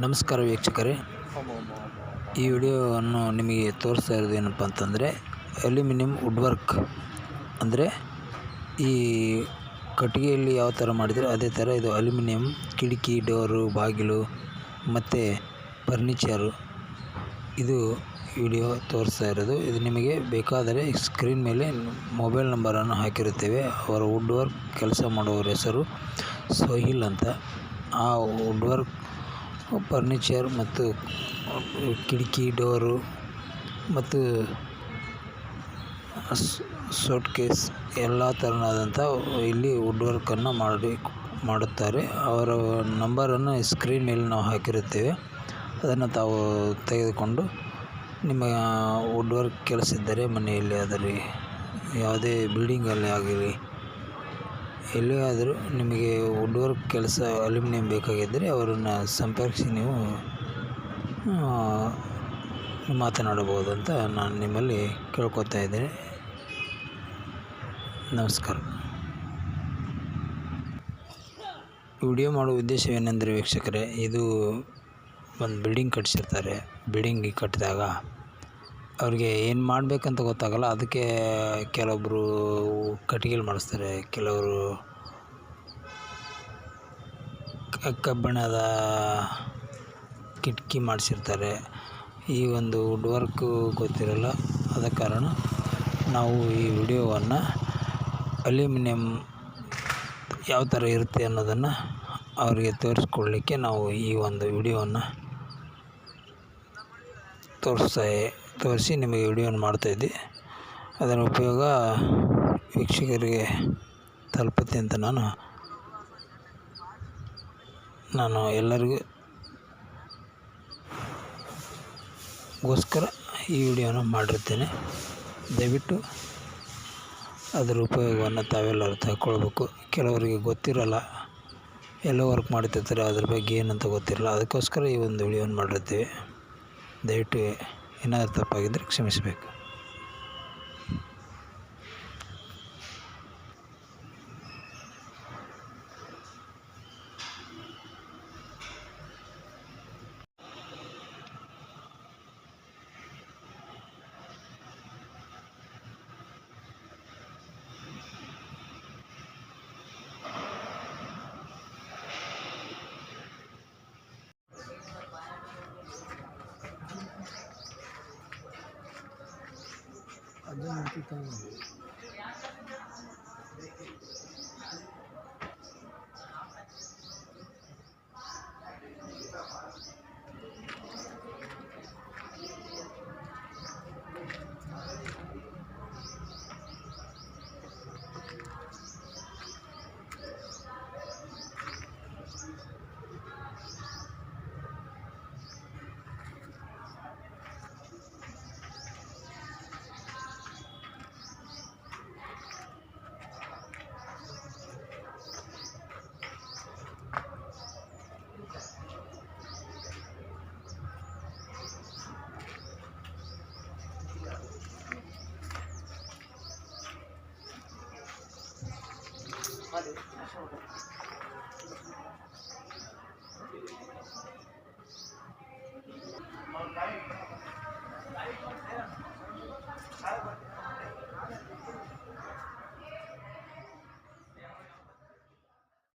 ನಮಸ್ಕಾರ ವೀಕ್ಷಕರೇ. ಈ ವಿಡಿಯೋವನ್ನು ನಿಮಗೆ ತೋರಿಸ್ತಾ ಇರೋದು ಏನಪ್ಪ ಅಂತಂದರೆ, ಅಲ್ಯೂಮಿನಿಯಂ ವುಡ್ ವರ್ಕ್ ಅಂದರೆ ಈ ಕಟ್ಟಿಗೆಯಲ್ಲಿ ಯಾವ ಥರ ಮಾಡಿದರೆ ಅದೇ ಥರ ಇದು ಅಲ್ಯೂಮಿನಿಯಂ ಕಿಟಕಿ, ಡೋರು, ಬಾಗಿಲು ಮತ್ತು ಫರ್ನಿಚರು. ಇದು ವಿಡಿಯೋ ತೋರಿಸ್ತಾ ಇರೋದು. ಇದು ನಿಮಗೆ ಬೇಕಾದರೆ ಸ್ಕ್ರೀನ್ ಮೇಲೆ ಮೊಬೈಲ್ ನಂಬರನ್ನು ಹಾಕಿರುತ್ತೇವೆ. ಅವರ ವುಡ್ ವರ್ಕ್ ಕೆಲಸ ಮಾಡುವವರ ಹೆಸರು ಸೊಹಿಲ್ ಅಂತ. ಆ ವುಡ್ ವರ್ಕ್ ಫರ್ನಿಚರ್ ಮತ್ತು ಕಿಟಕಿ ಡೋರು ಮತ್ತು ಸೂಟ್ ಕೇಸ್ ಎಲ್ಲ ತೆರನಾದಂಥ ಇಲ್ಲಿ ವುಡ್ ವರ್ಕನ್ನು ಮಾಡಿ ಮಾಡುತ್ತಾರೆ. ಅವರ ನಂಬರನ್ನು ಸ್ಕ್ರೀನ್ ಮೇಲೆ ನಾವು ಹಾಕಿರುತ್ತೇವೆ. ಅದನ್ನು ತಾವು ತೆಗೆದುಕೊಂಡು ನಿಮ್ಮ ವುಡ್ ವರ್ಕ್ ಕೆಲಸ ಇದ್ದರೆ ಮನೆಯಲ್ಲಿ ಆದರೆ ಯಾವುದೇ ಬಿಲ್ಡಿಂಗಲ್ಲಿ ಆಗಲಿ ಎಲ್ಲೇ ಆದರೂ ನಿಮಗೆ ವುಡ್ ವರ್ಕ್ ಕೆಲಸ ಅಲ್ಯೂಮಿನಿಯಂ ಬೇಕಾಗಿದ್ದರೆ ಅವರನ್ನು ಸಂಪರ್ಕಿಸಿ ನೀವು ಮಾತನಾಡಬಹುದು ಅಂತ ನಾನು ನಿಮ್ಮಲ್ಲಿ ಕೇಳ್ಕೊತಾ ಇದ್ದೇನೆ. ನಮಸ್ಕಾರ. ವಿಡಿಯೋ ಮಾಡುವ ಉದ್ದೇಶವೇನೆಂದರೆ ವೀಕ್ಷಕರೇ, ಇದು ಒಂದು ಬಿಲ್ಡಿಂಗ್ ಕಟ್ಟಿಸಿರ್ತಾರೆ. ಬಿಲ್ಡಿಂಗ್ ಕಟ್ಟಿದಾಗ ಅವ್ರಿಗೆ ಏನು ಮಾಡಬೇಕಂತ ಗೊತ್ತಾಗಲ್ಲ, ಅದಕ್ಕೆ ಕೆಲವೊಬ್ಬರು ಕಟ್ಟಿಗೆಲಿ ಮಾಡಿಸ್ತಾರೆ. ಕೆಲವರು ಕಬ್ಬಿಣದ ಕಿಟಕಿ ಮಾಡಿಸಿರ್ತಾರೆ. ಈ ಒಂದು ವುಡ್ ವರ್ಕು ಗೊತ್ತಿರಲ್ಲ ಆದ ಕಾರಣ ನಾವು ಈ ವಿಡಿಯೋವನ್ನು ಅಲ್ಯೂಮಿನಿಯಂ ಯಾವ ಥರ ಇರುತ್ತೆ ಅನ್ನೋದನ್ನು ಅವರಿಗೆ ತೋರಿಸ್ಕೊಡ್ಲಿಕ್ಕೆ ನಾವು ಈ ಒಂದು ವಿಡಿಯೋವನ್ನು ತೋರಿಸ್ತಾ ತೋರಿಸಿ ನಿಮಗೆ ವಿಡಿಯೋನ ಮಾಡ್ತಾಯಿದ್ದೆ ಅದರ ಉಪಯೋಗ ವೀಕ್ಷಕರಿಗೆ ತಲುಪುತ್ತೆ ಅಂತ ನಾನು ನಾನು ಎಲ್ಲರಿಗೂ ಗೋಸ್ಕರ ಈ ವಿಡಿಯೋನ ಮಾಡಿರ್ತೇನೆ ದಯವಿಟ್ಟು ಅದರ ಉಪಯೋಗವನ್ನು ತಾವೆಲ್ಲರೂ ತಗೊಳ್ಬೇಕು ಕೆಲವರಿಗೆ ಗೊತ್ತಿರಲ್ಲ, ಎಲ್ಲ ವರ್ಕ್ ಮಾಡ್ತಿರ್ತಾರೆ ಅದ್ರ ಬಗ್ಗೆ ಏನಂತ ಗೊತ್ತಿರಲ್ಲ. ಅದಕ್ಕೋಸ್ಕರ ಈ ಒಂದು ವಿಡಿಯೋನ ಮಾಡಿರ್ತೀವಿ ದಯವಿಟ್ಟು ಏನಾದರೂ ತಪ್ಪಾಗಿದ್ದರೆ ಕ್ಷಮಿಸಬೇಕು. अदन की काम children.